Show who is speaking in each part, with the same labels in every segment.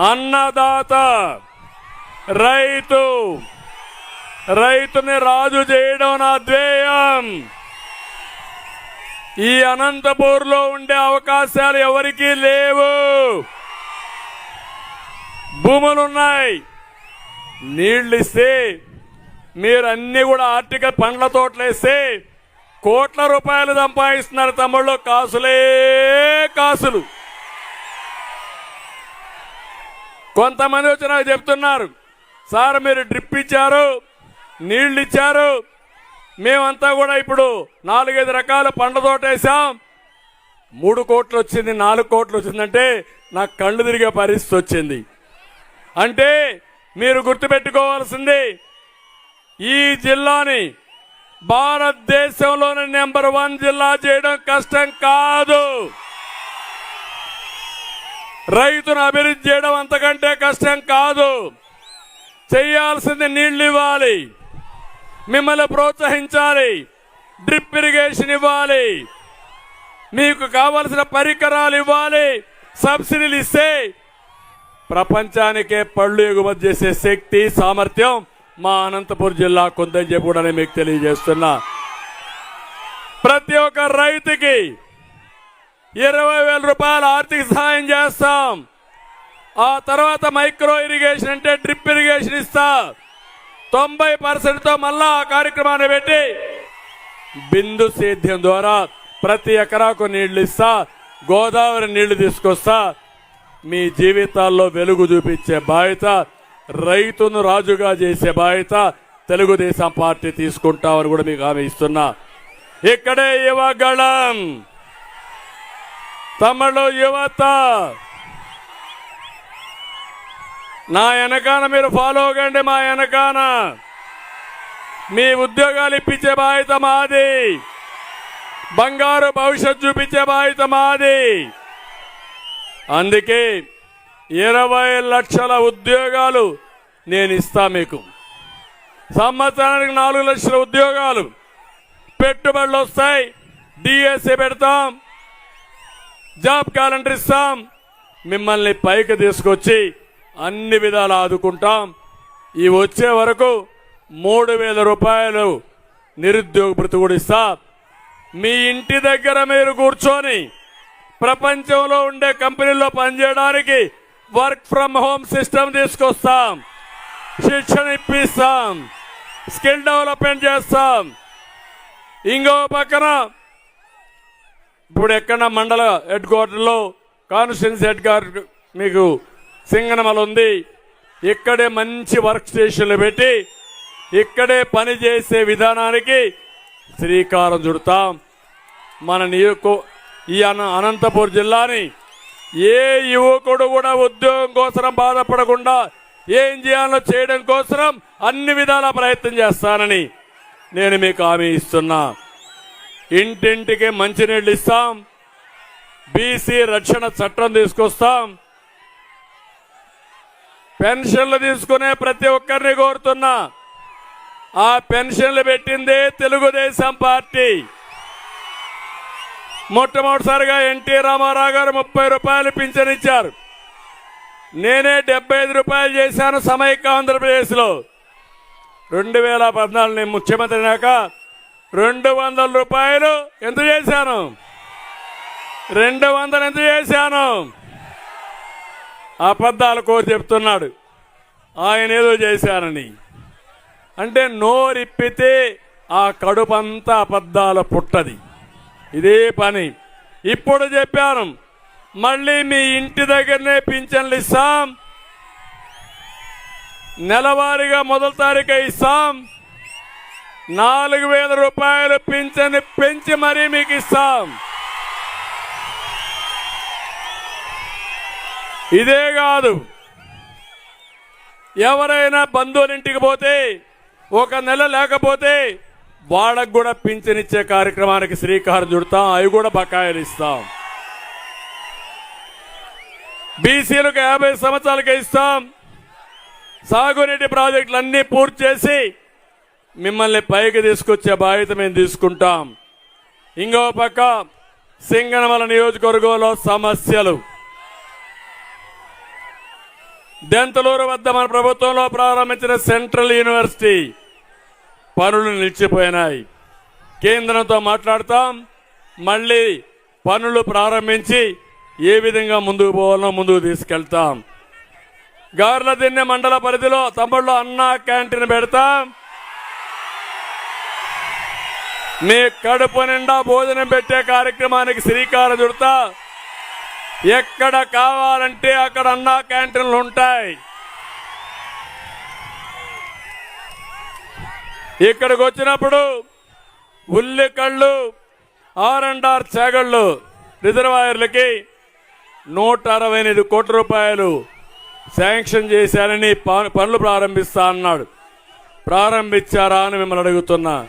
Speaker 1: అన్నదాత రైతు రైతుని రాజు చేయడం నా ధ్యేయం. ఈ అనంతపూర్లో ఉండే అవకాశాలు ఎవరికీ లేవు. భూములున్నాయి. నీళ్ళు ఇస్తే మీరు అన్ని కూడా ఆర్థిక పండ్ల తోటలేస్తే కోట్ల రూపాయలు సంపాదిస్తున్నారు తమ్ముళ్ళు. కాసులే కాసులు. కొంతమంది వచ్చి నాకు చెప్తున్నారు సార్ మీరు డ్రిప్ ఇచ్చారు నీళ్ళు ఇచ్చారు మేమంతా కూడా ఇప్పుడు నాలుగైదు రకాల పండ్ల తోట వేసాం మూడు కోట్లు వచ్చింది నాలుగు కోట్లు వచ్చిందంటే నాకు కళ్ళు తిరిగే పరిస్థితి వచ్చింది. అంటే మీరు గుర్తుపెట్టుకోవాల్సింది ఈ జిల్లాని భారతదేశంలోని నెంబర్ వన్ జిల్లా చేయడం కష్టం కాదు. రైతును అభివృద్ధి చేయడం అంతకంటే కష్టం కాదు. చేయాల్సింది నీళ్ళు ఇవ్వాలి. మిమ్మల్ని ప్రోత్సహించాలి. డ్రిప్ ఇరిగేషన్ ఇవ్వాలి. మీకు కావలసిన పరికరాలు ఇవ్వాలి. సబ్సిడీలు ఇస్తే ప్రపంచానికే పళ్ళు ఎగుమతి చేసే శక్తి సామర్థ్యం మా అనంతపురం జిల్లా కొందని చెప్పి కూడా మీకు తెలియజేస్తున్నా. ప్రతి ఒక్క రైతుకి ఇరవై వేల రూపాయల ఆర్థిక సహాయం చేస్తాం. ఆ తర్వాత మైక్రో ఇరిగేషన్ అంటే డ్రిప్ ఇరిగేషన్ ఇస్తా. తొంభై పర్సెంట్తో మళ్ళా ఆ కార్యక్రమాన్ని పెట్టి బిందు సేద్యం ద్వారా ప్రతి ఎకరాకు నీళ్ళు ఇస్తా గోదావరి నీళ్ళు తీసుకొస్తా. మీ జీవితాల్లో వెలుగు చూపించే బాధ్యత రైతును రాజుగా చేసే బాధ్యత తెలుగుదేశం పార్టీ తీసుకుంటామని కూడా మీకు హామీ ఇస్తున్నా. ఇక్కడే యువగళం. తమిళ యువత! నా వెనకాన మీరు ఫాలో అవ్వండి మా వెనకాన మీ ఉద్యోగాలు ఇప్పించే బాధ్యత మాది. బంగారు భవిష్యత్ చూపించే బాధ్యత మాది. అందుకే ఇరవై లక్షల ఉద్యోగాలు నేను ఇస్తా మీకు. సంవత్సరానికి నాలుగు లక్షల ఉద్యోగాలు పెట్టుబడులు వస్తాయి. డిఎస్సి పెడతాం. జాబ్ క్యాలెండర్ ఇస్తాం. మిమ్మల్ని పైకి తీసుకొచ్చి అన్ని విధాలు ఆదుకుంటాం. ఈ వచ్చే వరకు మూడు వేల రూపాయలు నిరుద్యోగ భృతి కూడా ఇస్తా. మీ ఇంటి దగ్గర మీరు కూర్చొని ప్రపంచంలో ఉండే కంపెనీల్లో పనిచేయడానికి వర్క్ ఫ్రమ్ హోమ్ సిస్టమ్ తీసుకొస్తాం. శిక్షణ ఇప్పిస్తాం. స్కిల్ డెవలప్మెంట్ చేస్తాం. ఇంకో పక్కన ఇప్పుడు ఎక్కడ మండల హెడ్ క్వార్టర్లో కాన్స్టిట్యున్సీ హెడ్ క్వార్టర్ మీకు సింగనమల ఉంది ఇక్కడే మంచి వర్క్ స్టేషన్లు పెట్టి ఇక్కడే పని చేసే విధానానికి శ్రీకారం చుడతాం. మన నియోజక ఈ అన అనంతపూర్ జిల్లాని ఏ యువకుడు కూడా ఉద్యోగం కోసం బాధపడకుండా ఏం చేయాలో చేయడం కోసం అన్ని విధాల ప్రయత్నం చేస్తానని నేను మీకు హామీ ఇస్తున్నా. ఇంటింటికి మంచినీళ్ళు ఇస్తాం. బీసీ రక్షణ చట్టం తీసుకొస్తాం. పెన్షన్లు తీసుకునే ప్రతి ఒక్కరిని కోరుతున్నా. ఆ పెన్షన్లు పెట్టిందే తెలుగుదేశం పార్టీ. మొట్టమొదటిసారిగా ఎన్టీ రామారావు గారు ముప్పై రూపాయలు పింఛన్ ఇచ్చారు. నేనే డెబ్బై ఐదు రూపాయలు చేశాను సమైక్య ఆంధ్రప్రదేశ్లో. రెండు వేల పద్నాలుగు నేను ముఖ్యమంత్రి అయినాక రెండు వందల రూపాయలు ఎంత చేశాను? రెండు వందలు ఎంత చేశాను? అబద్ధాలు కోరి చెప్తున్నాడు. ఆయన ఏదో చేశారని. అంటే నోరిప్పితే ఆ కడుపంతా అబద్ధాల పుట్టది. ఇదే పని. ఇప్పుడు చెప్పాను మళ్ళీ మీ ఇంటి దగ్గరనే పింఛన్లు ఇస్తాం. నెలవారీగా మొదటి తారీఖు ఇస్తాం. నాలుగు వేల రూపాయలు పింఛన్ పెంచి మరీ మీకు ఇస్తాం. ఇదే కాదు ఎవరైనా బంధువులింటికి పోతే ఒక నెల లేకపోతే వాళ్ళకు కూడా పింఛనిచ్చే కార్యక్రమానికి శ్రీకారం చుడతాం అవి కూడా బకాయిలు ఇస్తాం. బీసీలకు యాభై సంవత్సరాలకి ఇస్తాం. సాగునీటి ప్రాజెక్టులు అన్నీ పూర్తి చేసి మిమ్మల్ని పైకి తీసుకొచ్చే బాధ్యత మేము తీసుకుంటాం. ఇంకో పక్క సింగనమల నియోజకవర్గంలో సమస్యలు. దెంతలూరు వద్ద మన ప్రభుత్వంలో ప్రారంభించిన సెంట్రల్ యూనివర్సిటీ పనులు నిలిచిపోయినాయి. కేంద్రంతో మాట్లాడతాం. మళ్ళీ పనులు ప్రారంభించి ఏ విధంగా ముందుకు పోవాలో ముందుకు తీసుకెళ్తాం. గార్ల దిన్నె మండల పరిధిలో తమ్ముళ్ళు అన్నా క్యాంటీన్ పెడతాం. మీ కడుపు నిండా భోజనం పెట్టే కార్యక్రమానికి శ్రీకారం చుడతా. ఎక్కడ కావాలంటే అక్కడ అన్నా క్యాంటీన్లు ఉంటాయి. ఇక్కడికి వచ్చినప్పుడు Ullikallu R and R Chegallu రిజర్వాయర్లకి నూట అరవై ఎనిమిది కోట్ల రూపాయలు శాంక్షన్ చేశారని ప- పనులు ప్రారంభిస్తా అన్నాడు. ప్రారంభించారా అని మిమ్మల్ని అడుగుతున్నా.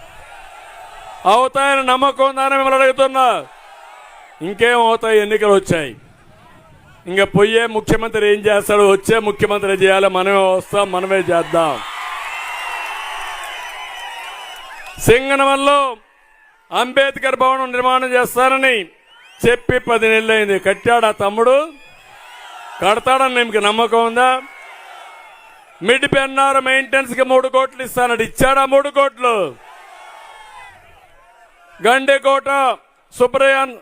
Speaker 1: అవుతాయని నమ్మకం ఉందా మిమ్మల్ని అడుగుతున్నా. ఇంకేం అవుతాయి? ఎన్నికలు వచ్చాయి. ఇంకా పోయే ముఖ్యమంత్రి ఏం చేస్తాడు? వచ్చే ముఖ్యమంత్రి చేయాలి. మనమే వస్తాం మనమే చేద్దాం. సింగనవల్లో అంబేద్కర్ భవనం నిర్మాణం చేస్తానని చెప్పి పది నెలలైంది. కట్టాడా తమ్ముడు? కడతాడని మీకు నమ్మకం ఉందా? మిడ్ పెన్నారు మెయింటెనెన్స్కి మూడు కోట్లు ఇస్తానడు ఇచ్చాడా మూడు కోట్లు? గండికోట సుబ్రయాన్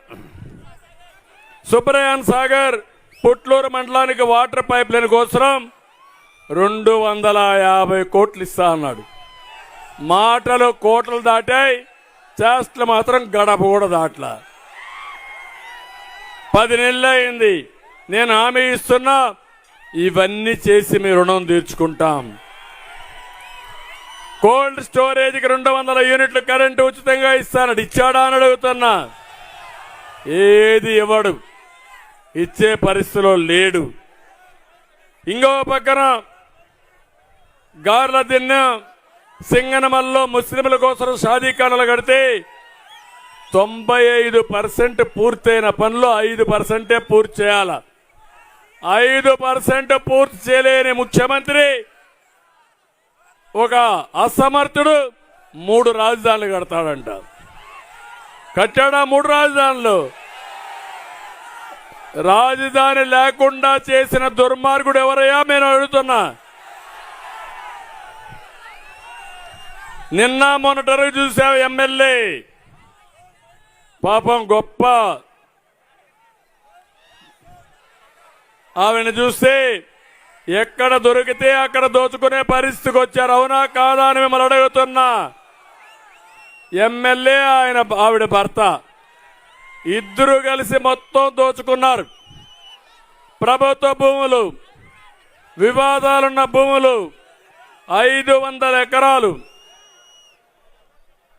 Speaker 1: సుబ్రయాన్ సాగర్ పుట్లూరు మండలానికి వాటర్ పైప్ లైన్ కోసరం రెండు వందల యాభై కోట్లు ఇస్తా అన్నాడు. మాటలు కోట్లు దాటాయి చేష్టలు మాత్రం గడప కూడా దాట్లా. పది నెలలు అయింది నేను హామీ ఇస్తున్నా ఇవన్నీ చేసి మీ రుణం తీర్చుకుంటాం. కోల్డ్ స్టోరేజ్కి రెండు వందల యూనిట్లు కరెంటు ఉచితంగా ఇస్తానడు ఇచ్చాడా అని అడుగుతున్నా. ఏది ఇవ్వడు. ఇచ్చే పరిస్థితిలో లేడు. ఇంకో పక్కన గార్ల దిన్న సింగనమల్లో ముస్లింల కోసం షాదీఖానాలు కడితే తొంభై ఐదు పర్సెంట్ పూర్తయిన పనులు ఐదు పర్సెంటే పూర్తి చేయాల. ఐదు పర్సెంట్ పూర్తి చేయలేని ముఖ్యమంత్రి ఒక అసమర్థుడు మూడు రాజధానులు కడతాడంట. కట్టాడా మూడు రాజధానులు? రాజధాని లేకుండా చేసిన దుర్మార్గుడు ఎవరయ్యా? నేను అడుగుతున్నా. నిన్న మొన్నటరు చూసావు ఎమ్మెల్యే. పాపం గొప్ప ఆవిడ చూస్తే ఎక్కడ దొరికితే అక్కడ దోచుకునే పరిస్థితికి వచ్చారు. అవునా కాదా అని మిమ్మల్ని అడుగుతున్నా. ఎమ్మెల్యే ఆయన ఆవిడ భర్త ఇద్దరు కలిసి మొత్తం దోచుకున్నారు. ప్రభుత్వ భూములు వివాదాలున్న భూములు ఐదు వందల ఎకరాలు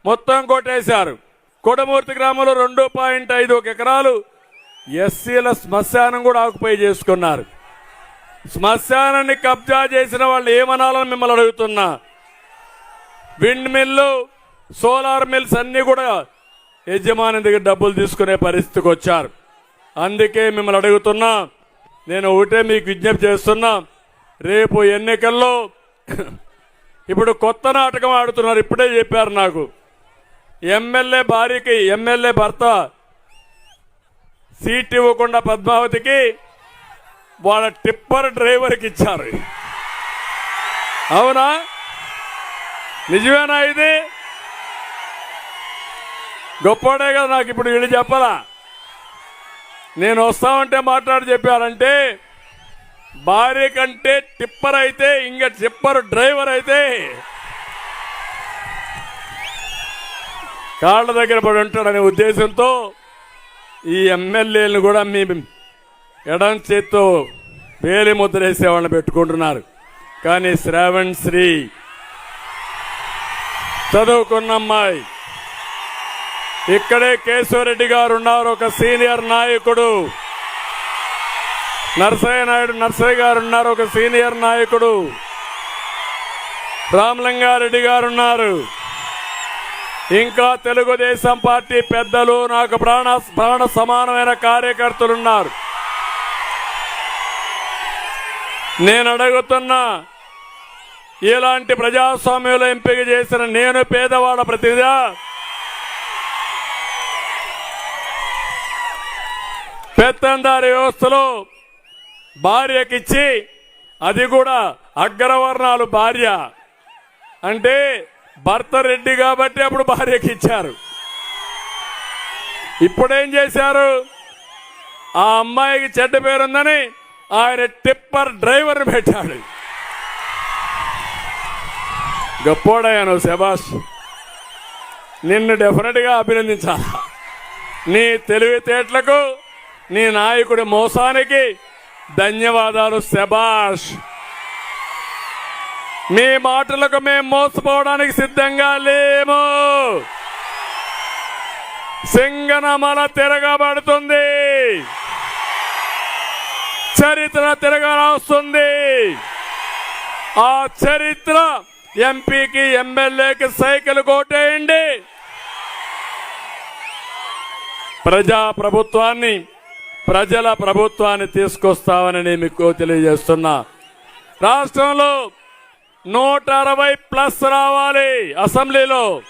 Speaker 1: మొత్తం కొట్టేశారు. కొడమూర్తి గ్రామంలో రెండు పాయింట్ ఐదు ఎకరాలు ఎస్సీల శ్మశానం కూడా ఆకుపై చేసుకున్నారు. శ్మశానాన్ని కబ్జా చేసిన వాళ్ళు ఏమనాలని మిమ్మల్ని అడుగుతున్నా? విండ్ మిల్లు సోలార్ మిల్స్ అన్ని కూడా యజమాని దగ్గర డబ్బులు తీసుకునే పరిస్థితికి వచ్చారు. అందుకే మిమ్మల్ని అడుగుతున్నా నేను ఒకటే మీకు విజ్ఞప్తి చేస్తున్నా రేపు ఎన్నికల్లో ఇప్పుడు కొత్త నాటకం ఆడుతున్నారు ఇప్పుడే చెప్పారు నాకు. ఎమ్మెల్యే భార్యకి ఎమ్మెల్యే భర్త సీట్ ఇవ్వకుండా పద్మావతికి వాళ్ళ టిప్పర్ డ్రైవర్కి ఇచ్చారు. అవునా? నిజమేనా ఇది? గొప్పడే కదా నాకు ఇప్పుడు వీళ్ళు చెప్పాలా? నేను వస్తామంటే మాట్లాడి చెప్పారంటే భార్య కంటే టిప్పర్ అయితే ఇంకా టిప్పర్ డ్రైవర్ అయితే కాళ్ళ దగ్గర పడి ఉంటాడనే ఉద్దేశంతో ఈ ఎమ్మెల్యేలను కూడా మీ ఎడం చేత్తో వేలి ముద్ర వేసేవాళ్ళని పెట్టుకుంటున్నారు. కానీ శ్రావణ్ శ్రీ చదువుకున్న అమ్మాయి. ఇక్కడే కేశవరెడ్డి గారు ఉన్నారు ఒక సీనియర్ నాయకుడు. నరసయ్య నాయుడు నర్సయ్య గారు ఉన్నారు ఒక సీనియర్ నాయకుడు. రామలింగారెడ్డి గారు ఉన్నారు. ఇంకా తెలుగుదేశం పార్టీ పెద్దలు నాకు ప్రాణ ప్రాణ సమానమైన కార్యకర్తలు నేను అడుగుతున్నా ఇలాంటి ప్రజాస్వామ్యంలో ఎంపిక చేసిన నేను పేదవాడ ప్రతినిధా? పెత్తందారి వ్యవస్థలో భార్యకిచ్చి అది కూడా అగ్రవర్ణాలు భార్య. అంటే భర్త రెడ్డి కాబట్టి అప్పుడు భార్యకి ఇచ్చారు ఇప్పుడేం చేశారు? ఆ అమ్మాయికి చెడ్డ పేరుందని ఆయన టిప్పర్ డ్రైవర్ పెట్టాడు. గొప్పోడయ్యాను శబాష్ నిన్ను డెఫినెట్గా అభినందించాలి నీ తెలివితేటలకు నీ నాయకుడి మోసానికి ధన్యవాదాలు శబాష్ మీ మాటలకు మేము మోసపోవడానికి సిద్ధంగా లేము. సింగనమల తిరగబడుతుంది. చరిత్ర తిరగరాస్తుంది. ఆ చరిత్ర ఎంపీకి ఎమ్మెల్యేకి సైకిల్ కొట్టేయండి. ప్రజా ప్రభుత్వాన్ని ప్రజల ప్రభుత్వాన్ని తీసుకొస్తామని నేను మీకు తెలియజేస్తున్నా. రాష్ట్రంలో నూట అరవై ప్లస్ రావాలి అసెంబ్లీలో.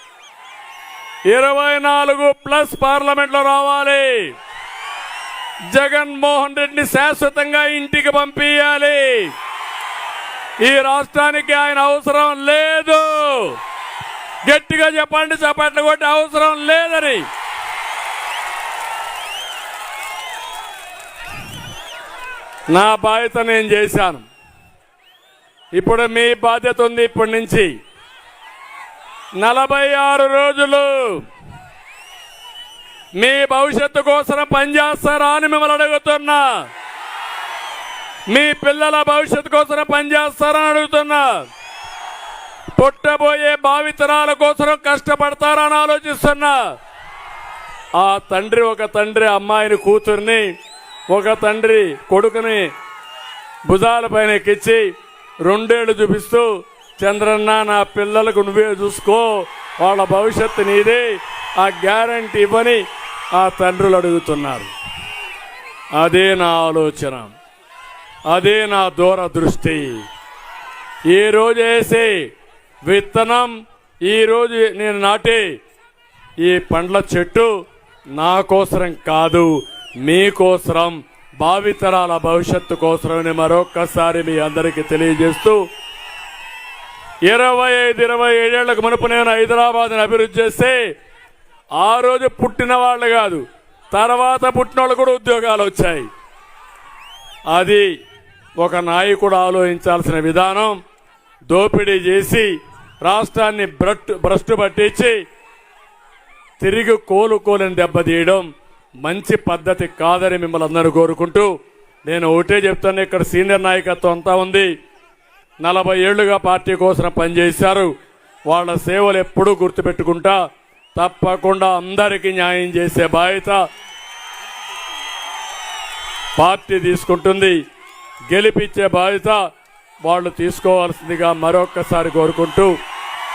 Speaker 1: ఇరవై నాలుగు ప్లస్ పార్లమెంట్లో రావాలి. జగన్మోహన్ రెడ్డిని శాశ్వతంగా ఇంటికి పంపించాలి ఈ రాష్ట్రానికి ఆయన అవసరం లేదు. గట్టిగా చెప్పండి చప్పట్లు కొట్టి అవసరం లేదని. నా బాధ్యత నేను చేశాను. ఇప్పుడు మీ బాధ్యత ఉంది ఇప్పటి నుంచి. నలభై ఆరు రోజులు మీ భవిష్యత్తు కోసం పనిచేస్తారా అని మిమ్మల్ని అడుగుతున్నా. మీ పిల్లల భవిష్యత్తు కోసం పనిచేస్తారని అడుగుతున్నా. పుట్టబోయే భావితరాల కోసం కష్టపడతారని ఆలోచిస్తున్నా. ఆ తండ్రి ఒక తండ్రి అమ్మాయిని కూతుర్ని ఒక తండ్రి కొడుకుని భుజాలపైన ఎక్కించి రెండేళ్ళు చూపిస్తూ చంద్రన్న నా పిల్లలకు నువ్వే చూసుకో వాళ్ళ భవిష్యత్తు నీదే ఆ గ్యారంటీ ఇవ్వని ఆ తండ్రులు అడుగుతున్నారు. అదే నా ఆలోచన. అదే నా దూరదృష్టి. ఈ వేసే విత్తనం ఈ నేను నాటే ఈ పండ్ల చెట్టు నా కోసరం కాదు మీకోసరం భావితరాల భవిష్యత్తు కోసరమని మరొక్కసారి మీ అందరికీ తెలియజేస్తూ ఇరవై ఐదు ఇరవై ఏడేళ్ళకు మునుపు నేను హైదరాబాద్ని అభివృద్ధి చేస్తే ఆ రోజు పుట్టిన వాళ్ళు కాదు తర్వాత పుట్టిన వాళ్ళు కూడా ఉద్యోగాలు వచ్చాయి. అది ఒక నాయకుడు ఆలోచించాల్సిన విధానం. దోపిడీ చేసి రాష్ట్రాన్ని భ్రష్టు భ్రష్టు పట్టించి తిరిగి కోలుకోలేని దెబ్బతీయడం మంచి పద్ధతి కాదని మిమ్మల్ని అందరూ కోరుకుంటూ నేను ఒకటే చెప్తాను ఇక్కడ సీనియర్ నాయకత్వం అంతా ఉంది. నలభై ఏళ్ళుగా పార్టీ కోసం పనిచేశారు. వాళ్ళ సేవలు ఎప్పుడూ గుర్తుపెట్టుకుంటా తప్పకుండా అందరికీ న్యాయం చేసే బాధ్యత పార్టీ తీసుకుంటుంది. గెలిపించే బాధ్యత వాళ్ళు తీసుకోవాల్సిందిగా మరొక్కసారి కోరుకుంటూ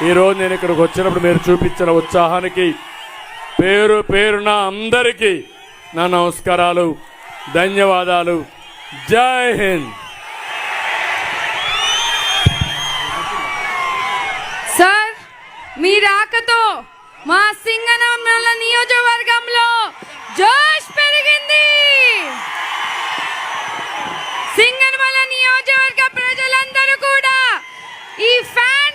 Speaker 1: ఈరోజు నేను ఇక్కడికి వచ్చినప్పుడు మీరు చూపించిన ఉత్సాహానికి పేరు పేరున అందరికీ నా నమస్కారాలు ధన్యవాదాలు. జై హింద్.
Speaker 2: సార్ మీ రాకతో మా సింగనామల నియోజకవర్గంలో జోష్ పెరిగింది. సింగనమల నియోజకవర్గ ప్రజలందరూ కూడా ఈ ఫ్యాన్